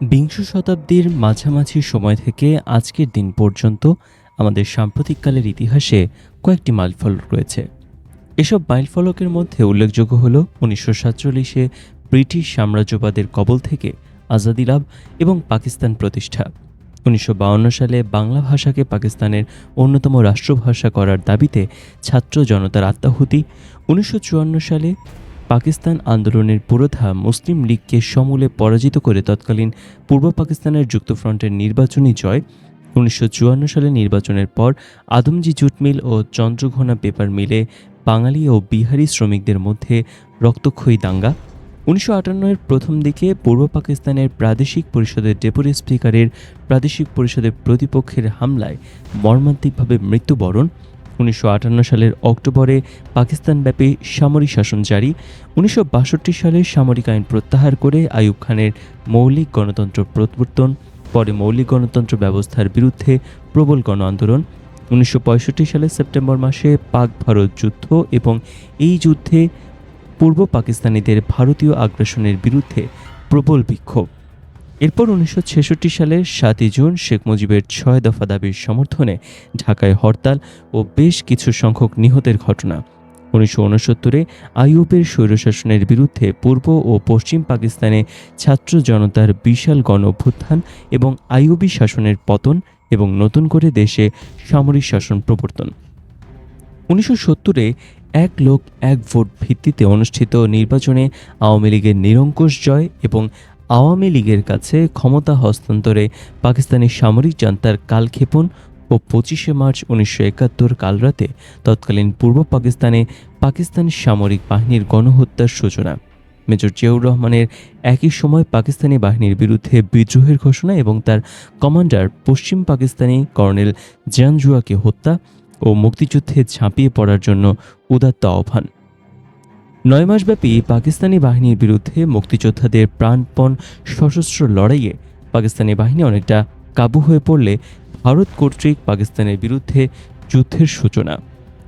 বিংশ শতাব্দীর মাঝামাঝি সময় থেকে আজকের দিন পর্যন্ত আমাদের সাম্প্রতিককালের ইতিহাসে কয়েকটি মাইলফলক রয়েছে। এসব মাইলফলকের মধ্যে উল্লেখযোগ্য হল উনিশশো সাতচল্লিশে ব্রিটিশ সাম্রাজ্যবাদের কবল থেকে আজাদি লাভ এবং পাকিস্তান প্রতিষ্ঠা। উনিশশো সালে বাংলা ভাষাকে পাকিস্তানের অন্যতম রাষ্ট্রভাষা করার দাবিতে ছাত্র জনতার আত্মাহুতি। উনিশশো চুয়ান্ন সালে পাকিস্তান আন্দোলনের পুরোধা মুসলিম লীগকে সমূলে পরাজিত করে তৎকালীন পূর্ব পাকিস্তানের যুক্তফ্রন্টের নির্বাচনী জয়, উনিশশো চুয়ান্ন সালে নির্বাচনের পর আদমজি জুট মিল ও চন্দ্রঘোনা পেপার মিলে বাঙালি ও বিহারি শ্রমিকদের মধ্যে রক্তক্ষয়ী দাঙ্গা। উনিশশো আটান্নয়ের প্রথম দিকে পূর্ব পাকিস্তানের প্রাদেশিক পরিষদের ডেপুটি স্পিকারের প্রাদেশিক পরিষদের প্রতিপক্ষের হামলায় মর্মান্তিকভাবে মৃত্যুবরণ উনিশশো আটান্ন সালের অক্টোবরে পাকিস্তানব্যাপী সামরিক শাসন জারি। উনিশশো বাষট্টি সালে সামরিক আইন প্রত্যাহার করে আইয়ুব খানের মৌলিক গণতন্ত্র প্রবর্তন পরে মৌলিক গণতন্ত্র ব্যবস্থার বিরুদ্ধে প্রবল গণ আন্দোলন উনিশশো পঁয়ষট্টি সালে সেপ্টেম্বর মাসে পাক ভারত যুদ্ধ এবং এই যুদ্ধে পূর্ব পাকিস্তানিদের ভারতীয় আগ্রাসনের বিরুদ্ধে প্রবল বিক্ষোভ। এরপর উনিশশো ছেষট্টি সালের সাতই জুন শেখ মুজিবের ছয় দফা দাবির সমর্থনে ঢাকায় হরতাল ও বেশ কিছু সংখ্যক নিহতের ঘটনা। উনিশশো উনসত্তরে আইয়ুবের স্বৈরশাসনের বিরুদ্ধে পূর্ব ও পশ্চিম পাকিস্তানে ছাত্র জনতার বিশাল গণ অভ্যুত্থান এবং আইউবি শাসনের পতন এবং নতুন করে দেশে সামরিক শাসন প্রবর্তন। উনিশশো সত্তরে এক লোক এক ভোট ভিত্তিতে অনুষ্ঠিত নির্বাচনে আওয়ামী লীগের নিরঙ্কুশ জয় এবং আওয়ামী লীগের কাছে ক্ষমতা হস্তান্তরে পাকিস্তানি সামরিক জান্তার কালক্ষেপণ ও পঁচিশে মার্চ উনিশশো একাত্তর কালরাতে তৎকালীন পূর্ব পাকিস্তানে পাকিস্তান সামরিক বাহিনীর গণহত্যার সূচনা। মেজর জিয়াউর রহমানের একই সময় পাকিস্তানি বাহিনীর বিরুদ্ধে বিদ্রোহের ঘোষণা এবং তার কমান্ডার পশ্চিম পাকিস্তানি কর্নেল জিয়ানজুয়াকে হত্যা ও মুক্তিযুদ্ধে ঝাঁপিয়ে পড়ার জন্য উদাত্ত আহ্বান। নয় মাসব্যাপী পাকিস্তানি বাহিনীর বিরুদ্ধে মুক্তিযোদ্ধাদের প্রাণপণ সশস্ত্র লড়াইয়ে পাকিস্তানি বাহিনী অনেকটা কাবু হয়ে পড়লে ভারত কর্তৃক পাকিস্তানের বিরুদ্ধে যুদ্ধের সূচনা।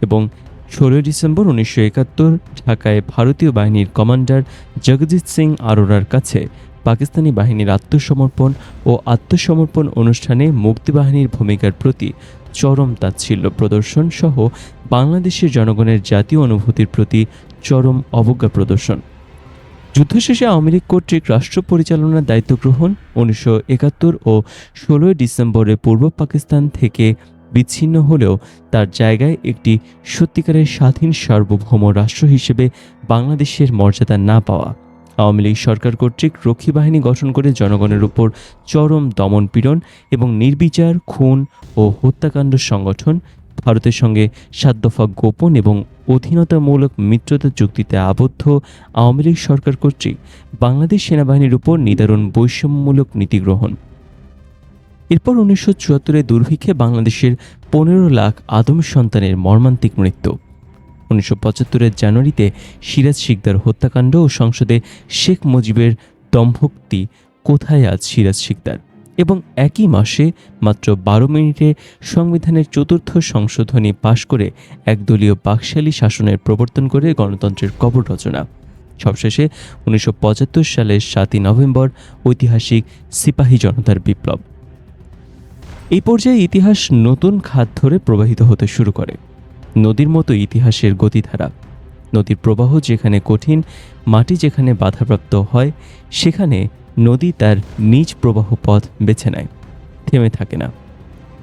এবং ষোলোই ডিসেম্বর উনিশশো একাত্তর ঢাকায় ভারতীয় বাহিনীর কমান্ডার জগজিৎ সিং আরোরার কাছে পাকিস্তানি বাহিনীর আত্মসমর্পণ ও আত্মসমর্পণ অনুষ্ঠানে মুক্তিবাহিনীর ভূমিকার প্রতি চরম তাচ্ছিল্য প্রদর্শন সহ বাংলাদেশের জনগণের জাতীয় অনুভূতির প্রতি চরম অবজ্ঞা প্রদর্শন। যুদ্ধ শেষে আওয়ামী লীগ কর্তৃক রাষ্ট্র পরিচালনার দায়িত্ব গ্রহণ উনিশশো একাত্তর ও ষোলোই ডিসেম্বরে পূর্ব পাকিস্তান থেকে বিচ্ছিন্ন হলেও তার জায়গায় একটি সত্যিকারের স্বাধীন সার্বভৌম রাষ্ট্র হিসেবে বাংলাদেশের মর্যাদা না পাওয়া। আওয়ামী লীগ সরকার কর্তৃক রক্ষী বাহিনী গঠন করে জনগণের উপর চরম দমনপীড়ন এবং নির্বিচার, খুন ও হত্যাকাণ্ড সংগঠন ভারতের সঙ্গে সাত দফা গোপন এবং অধীনতামূলক মিত্রতা চুক্তিতে আবদ্ধ আওয়ামী লীগ সরকার কর্তৃক বাংলাদেশ সেনাবাহিনীর উপর নিদারুণ বৈষম্যমূলক নীতি গ্রহণ। এরপর উনিশশো চুয়াত্তরে দুর্ভিক্ষে বাংলাদেশের পনেরো লাখ আদম সন্তানের মর্মান্তিক মৃত্যু। উনিশশো পঁচাত্তরের জানুয়ারিতে সিরাজ শিকদার হত্যাকাণ্ড ও সংসদে শেখ মুজিবের দম্ভক্তি কোথায় আজ সিরাজ শিকদার? এবং একই মাসে মাত্র বারো মিনিটে সংবিধানের চতুর্থ সংশোধনী পাশ করে একদলীয় বাকশালী শাসনের প্রবর্তন করে গণতন্ত্রের কবর রচনা। সবশেষে উনিশশো পঁচাত্তর সালের সাতই নভেম্বর ঐতিহাসিক সিপাহী জনতার বিপ্লব। এই পর্যায়ে ইতিহাস নতুন খাত ধরে প্রবাহিত হতে শুরু করে। নদীর মতো ইতিহাসের গতিধারা। নদীর প্রবাহ যেখানে কঠিন, মাটি যেখানে বাধাপ্রাপ্ত হয়, সেখানে নদী তার নিজ প্রবাহ পথ বেছে নেয়, থেমে থাকে না।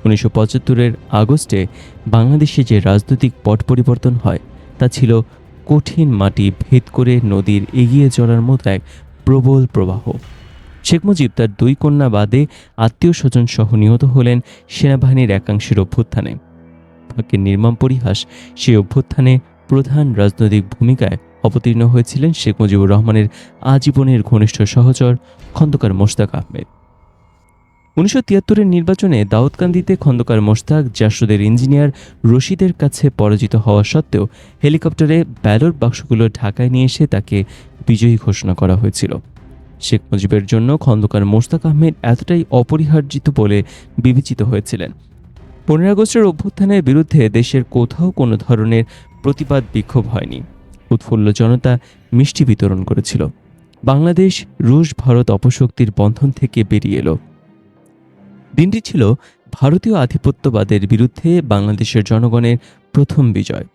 উনিশশো পঁচাত্তরের আগস্টে বাংলাদেশে যে রাজনৈতিক পট পরিবর্তন হয়, তা ছিল কঠিন মাটি ভেদ করে নদীর এগিয়ে চলার মতো এক প্রবল প্রবাহ। শেখ মুজিব তার দুই কন্যা বাদে আত্মীয় স্বজন সহ নিহত হলেন সেনাবাহিনীর একাংশের অভ্যুত্থানে। ভাগ্যের নির্মম পরিহাস সেই অভ্যুত্থানে প্রধান রাজনৈতিক ভূমিকায় অবতীর্ণ হয়েছিলেন শেখ মুজিবুর রহমানের আজীবনের ঘনিষ্ঠ সহচর খন্দকার মোশতাক আহমেদ। উনিশশো তিয়াত্তরের নির্বাচনে দাউদকান্দিতে খন্দকার মোশতাক জাসদের ইঞ্জিনিয়ার রশিদের কাছে পরাজিত হওয়া সত্ত্বেও হেলিকপ্টারে ব্যালট বাক্সগুলো ঢাকায় নিয়ে এসে তাকে বিজয়ী ঘোষণা করা হয়েছিল। শেখ মুজিবের জন্য খন্দকার মোশতাক আহমেদ এতটাই অপরিহার্জিত বলে বিবেচিত হয়েছিলেন। পনেরো আগস্টের অভ্যুত্থানের বিরুদ্ধে দেশের কোথাও কোনো ধরনের প্রতিবাদ বিক্ষোভ হয়নি। উৎফুল্ল জনতা মিষ্টি বিতরণ করেছিল। বাংলাদেশ, রুশ, ভারত অপশক্তির বন্ধন থেকে বেরিয়ে এলো। দিনটি ছিল ভারতীয় আধিপত্যবাদের বিরুদ্ধে বাংলাদেশের জনগণের প্রথম বিজয়।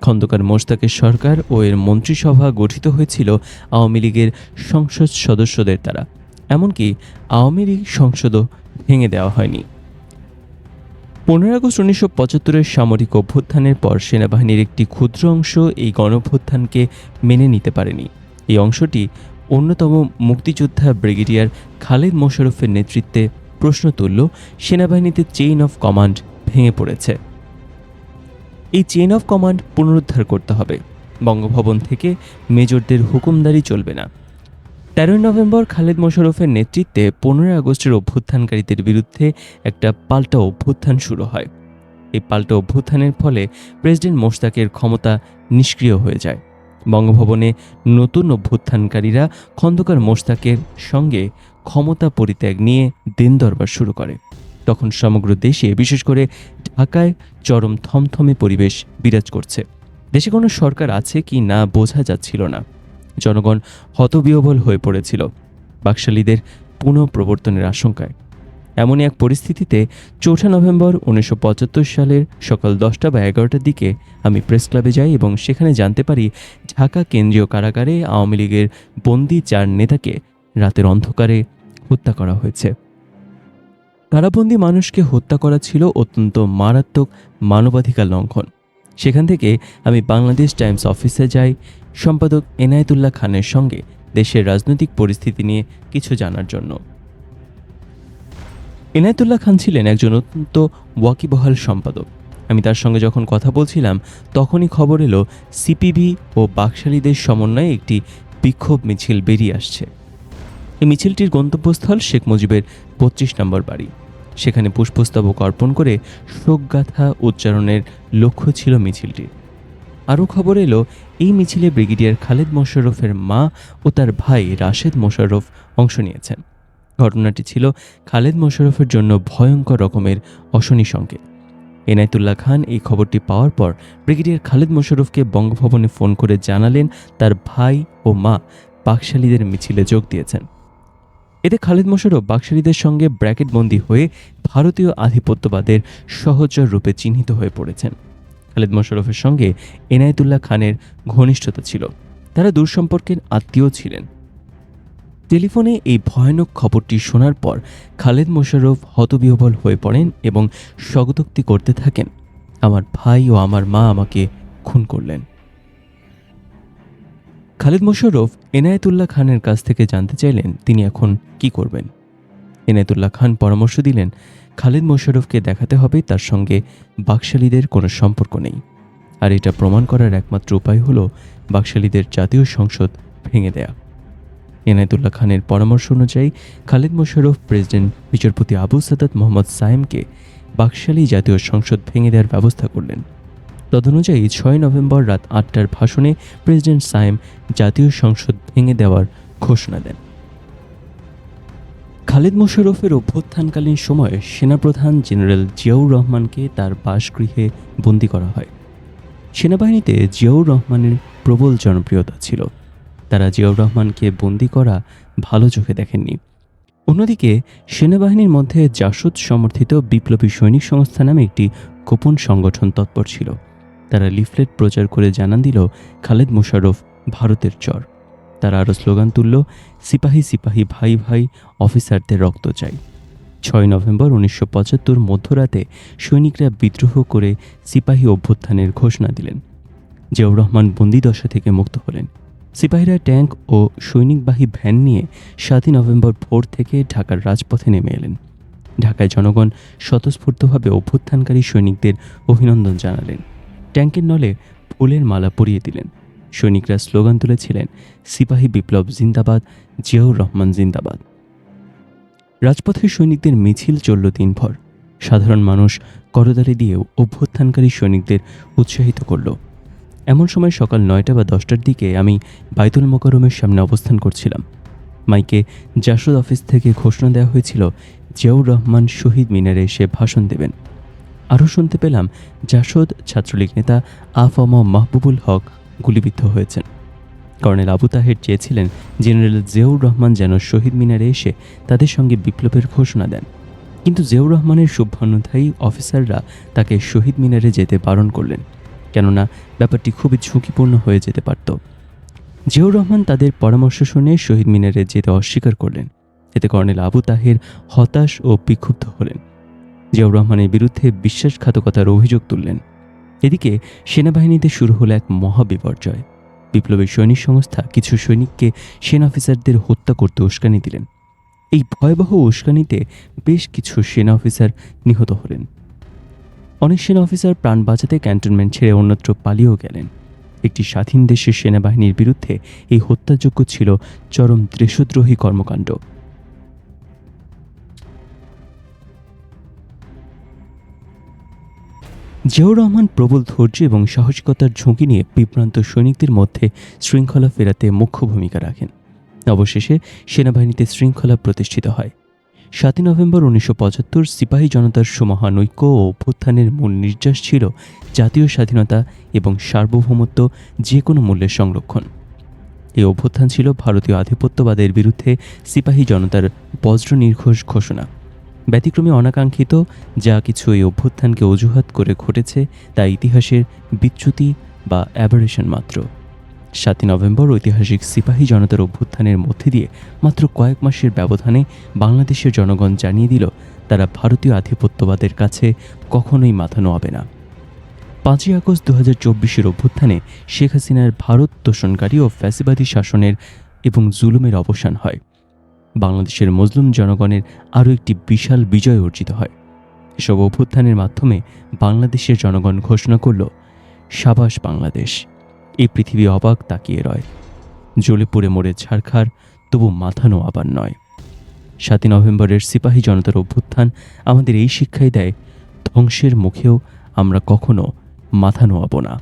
খন্দকার মোশতাকের সরকার ও এর মন্ত্রিসভা গঠিত হয়েছিল আওয়ামী লীগের সংসদ সদস্যদের দ্বারা। এমনকি আওয়ামী লীগ সংসদও ভেঙে দেওয়া হয়নি। পনেরো আগস্ট উনিশশো পঁচাত্তরের সামরিক অভ্যুত্থানের পর সেনাবাহিনীর একটি ক্ষুদ্র অংশ এই গণঅভ্যুত্থানকে মেনে নিতে পারেনি। এই অংশটি অন্যতম মুক্তিযোদ্ধা ব্রিগেডিয়ার খালেদ মোশারফের নেতৃত্বে প্রশ্ন তুলল, সেনাবাহিনীতে চেইন অফ কমান্ড ভেঙে পড়েছে। এই চেইন অফ কমান্ড পুনরুদ্ধার করতে হবে। বঙ্গভবন থেকে মেজরদের হুকুমদারি চলবে না। তেরোই নভেম্বর খালেদ মোশাররফের নেতৃত্বে পনেরোই আগস্টের অভ্যুত্থানকারীদের বিরুদ্ধে একটা পাল্টা অভ্যুত্থান শুরু হয়। এই পাল্টা অভ্যুত্থানের ফলে প্রেসিডেন্ট মোশতাকের ক্ষমতা নিষ্ক্রিয় হয়ে যায়। বঙ্গভবনে নতুন অভ্যুত্থানকারীরা খন্দকার মোশতাকের সঙ্গে ক্ষমতা পরিত্যাগ নিয়ে দিন দরবার শুরু করে। তখন সমগ্র দেশে, বিশেষ করে ঢাকায়, চরম থমথমে পরিবেশ বিরাজ করছে। দেশে কোনো সরকার আছে কি না বোঝা যাচ্ছিল না। জনগণ হতবিহবল হয়ে পড়েছিল বাকশালীদের পুনঃপ্রবর্তনের আশঙ্কায়। এমনই এক পরিস্থিতিতে চৌঠা নভেম্বর উনিশশো পঁচাত্তর সালের সকাল দশটা বা এগারোটার দিকে আমি প্রেস ক্লাবে যাই এবং সেখানে জানতে পারি ঢাকা কেন্দ্রীয় কারাগারে আওয়ামী লীগের বন্দি চার নেতাকে রাতের অন্ধকারে হত্যা করা হয়েছে। কারাবন্দি মানুষকে হত্যা করা ছিল অত্যন্ত মারাত্মক মানবাধিকার লঙ্ঘন। সেখান থেকে আমি বাংলাদেশ টাইমস অফিসে যাই। সম্পাদক এনায়েতুল্লাহ খানের সঙ্গে দেশের রাজনৈতিক পরিস্থিতি নিয়ে কিছু জানার জন্য। এনায়েতুল্লাহ খান ছিলেন একজন অত্যন্ত ওয়াকিবহাল সম্পাদক। আমি তার সঙ্গে যখন কথা বলছিলাম, তখনই খবর এলো, সিপিবি ও বাকশালীদের সমন্বয়ে একটি বিক্ষোভ মিছিল বেরিয়ে আসছে। এই মিছিলটির গন্তব্যস্থল শেখ মুজিবের পঁচিশ নম্বর বাড়ি। সেখানে পুষ্পস্তবক অর্পণ করে শোকগাথা উচ্চারণের লক্ষ্য ছিল মিছিলটির আরও খবর এলো, এই মিছিলে ব্রিগেডিয়ার খালেদ মোশাররফের মা ও তার ভাই রাশেদ মোশাররফ অংশ নিয়েছেন। ঘটনাটি ছিল খালেদ মোশাররফের জন্য ভয়ঙ্কর রকমের অশনি সংকেত। এনায়তুল্লাহ খান এই খবরটি পাওয়ার পর ব্রিগেডিয়ার খালেদ মোশাররফকে বঙ্গভবনে ফোন করে জানালেন তার ভাই ও মা পাকশালীদের মিছিলে যোগ দিয়েছেন। এতে খালেদ মোশাররফ বাকশালীদের সঙ্গে ব্র্যাকেটবন্দি হয়ে ভারতীয় আধিপত্যবাদের সহচর রূপে চিহ্নিত হয়ে পড়েছেন। খালেদ মোশাররফের সঙ্গে এনায়েতুল্লাহ খানের ঘনিষ্ঠতা ছিল। তারা দূর সম্পর্কের আত্মীয় ছিলেন। টেলিফোনে এই ভয়ানক খবরটি শোনার পর খালেদ মোশাররফ হতবিহবল হয়ে পড়েন এবং স্বগতোক্তি করতে থাকেন। আমার ভাই ও আমার মা আমাকে খুন করলেন। খালেদ মোশাররফ এনায়েতুল্লাহ খানের কাছ থেকে জানতে চাইলেন তিনি এখন কি করবেন। এনায়েতুল্লাহ খান পরামর্শ দিলেন, খালেদ মোশাররফকে দেখাতে হবে তার সঙ্গে বাকশালীদের কোনো সম্পর্ক নেই। আর এটা প্রমাণ করার একমাত্র উপায় হলো বাকশালীদের জাতীয় সংসদ ভেঙে দেয়া। এনায়েতুল্লাহ খানের পরামর্শ অনুযায়ী খালেদ মোশাররফ প্রেসিডেন্ট বিচারপতি আবু সাদাত মোহাম্মদ সায়েমকে বাকশালী জাতীয় সংসদ ভেঙে দেওয়ার ব্যবস্থা করলেন। তদনুযায়ী ছয় নভেম্বর রাত আটটার ভাষণে প্রেসিডেন্ট সায়েম জাতীয় সংসদ ভেঙে দেওয়ার ঘোষণা দেন। খালেদ মোশাররফের অভ্যুত্থানকালীন সময়ে সেনাপ্রধান জেনারেল জিয়াউর রহমানকে তার বাসগৃহে বন্দী করা হয়। সেনাবাহিনীতে জিয়াউর রহমানের প্রবল জনপ্রিয়তা ছিল। তারা জিয়াউর রহমানকে বন্দী করা ভালো চোখে দেখেননি। অন্যদিকে, সেনাবাহিনীর মধ্যে জাসদ সমর্থিত বিপ্লবী সৈনিক সংস্থা নামে একটি গোপন সংগঠন তৎপর ছিল। তারা লিফলেট প্রচার করে জানান দিল খালেদ মোশাররফ ভারতের চর। তারা আরও স্লোগান তুলল, সিপাহী সিপাহী, ভাই ভাই, অফিসারদের রক্ত চাই। ছয় নভেম্বর উনিশশো পঁচাত্তর মধ্যরাতে সৈনিকরা বিদ্রোহ করে সিপাহী অভ্যুত্থানের ঘোষণা দিলেন। জিয়াউর রহমান বন্দিদশা থেকে মুক্ত হলেন। সিপাহীরা ট্যাঙ্ক ও সৈনিকবাহী ভ্যান নিয়ে সাতই নভেম্বর ভোর থেকে ঢাকার রাজপথে নেমে এলেন। ঢাকায় জনগণ স্বতঃস্ফূর্তভাবে অভ্যুত্থানকারী সৈনিকদের অভিনন্দন জানালেন। ট্যাঙ্কের নলে ফুলের মালা পরিয়ে দিলেন। সৈনিকরা স্লোগান তুলেছিলেন, সিপাহী বিপ্লব জিন্দাবাদ, জিয়াউর রহমান জিন্দাবাদ। রাজপথের সৈনিকদের মিছিল চলল দিনভর। সাধারণ মানুষ করদারি দিয়েও অভ্যুত্থানকারী সৈনিকদের উৎসাহিত করল। এমন সময় সকাল নয়টা বা দশটার দিকে আমি বাইতুল মোকারমের সামনে অবস্থান করছিলাম। মাইকে জাসদ অফিস থেকে ঘোষণা দেওয়া হয়েছিল, জিয়াউর রহমান শহীদ মিনারে এসে ভাষণ দেবেন। আরও শুনতে পেলাম জাসদ, ছাত্রলীগ নেতা আফম মাহবুবুল হক গুলিবিদ্ধ হয়েছেন। কর্নেল আবু তাহের চেয়েছিলেন জেনারেল জিয়াউর রহমান যেন শহীদ মিনারে এসে তাদের সঙ্গে বিপ্লবের ঘোষণা দেন। কিন্তু জিয়াউর রহমানের শুভানুধ্যায়ী অফিসাররা তাকে শহীদ মিনারে যেতে বারণ করলেন, কেননা ব্যাপারটি খুবই ঝুঁকিপূর্ণ হয়ে যেতে পারত। জিয়াউর রহমান তাদের পরামর্শ শুনে শহীদ মিনারে যেতে অস্বীকার করলেন। এতে কর্নেল আবু তাহের হতাশ ও বিক্ষুব্ধ হলেন। জিয়াউর রহমানের বিরুদ্ধে বিশ্বাসঘাতকতার অভিযোগ তুললেন। এদিকে সেনাবাহিনীতে শুরু হলো এক মহাবিপর্যয়। বিপ্লবী সৈনিক সংস্থা কিছু সৈনিককে সেনা অফিসারদের হত্যা করতে উস্কানি দিলেন। এই ভয়াবহ উস্কানিতে বেশ কিছু সেনা অফিসার নিহত হলেন। অনেক সেনা অফিসার প্রাণ বাঁচাতে ক্যান্টনমেন্ট ছেড়ে অন্যত্র পালিয়েও গেলেন। একটি স্বাধীন দেশের সেনাবাহিনীর বিরুদ্ধে এই হত্যাযোগ্য ছিল চরম দেশদ্রোহী কর্মকাণ্ড। জিয়াউর রহমান প্রবল ধৈর্য এবং সাহসিকতার ঝুঁকি নিয়ে বিভ্রান্ত সৈনিকদের মধ্যে শৃঙ্খলা ফেরাতে মুখ্য ভূমিকা রাখেন। অবশেষে সেনাবাহিনীতে শৃঙ্খলা প্রতিষ্ঠিত হয়। সাতই নভেম্বর উনিশশো পঁচাত্তর সিপাহী জনতার সমহানৈক্য ও অভ্যুত্থানের মূল নির্যাস ছিল জাতীয় স্বাধীনতা এবং সার্বভৌমত্ব যে কোনো মূল্যের সংরক্ষণ। এই অভ্যুত্থান ছিল ভারতীয় আধিপত্যবাদের বিরুদ্ধে সিপাহী জনতার বজ্র নির্ঘোষ ঘোষণা। ব্যতিক্রমে অনাকাঙ্ক্ষিত যা কিছু এই অভ্যুত্থানকে অজুহাত করে ঘটেছে তা ইতিহাসের বিচ্যুতি বা অ্যাবারেশন মাত্র। সাতই নভেম্বর ঐতিহাসিক সিপাহী জনতার অভ্যুত্থানের মধ্যে দিয়ে মাত্র কয়েক মাসের ব্যবধানে বাংলাদেশের জনগণ জানিয়ে দিল, তারা ভারতীয় আধিপত্যবাদের কাছে কখনোই মাথা নোয়াবে না। পাঁচই আগস্ট দু হাজার চব্বিশের অভ্যুত্থানে শেখ হাসিনার ভারত তোষণকারী ও ফ্যাসিবাদী শাসনের এবং জুলুমের অবসান হয়। বাংলাদেশের মজলুম জনগণের আরও একটি বিশাল বিজয় অর্জিত হয়। এসব অভ্যুত্থানের মাধ্যমে বাংলাদেশের জনগণ ঘোষণা করল, সাবাস বাংলাদেশ এই পৃথিবী অবাক তাকিয়ে রয়। জ্বলে পুড়ে মরে ছাড়খার তবু মাথা আবার নয়। সাতই নভেম্বরের সিপাহী জনতার অভ্যুত্থান আমাদের এই শিক্ষাই দেয়, ধ্বংসের মুখেও আমরা কখনো মাথা নোয়াব না।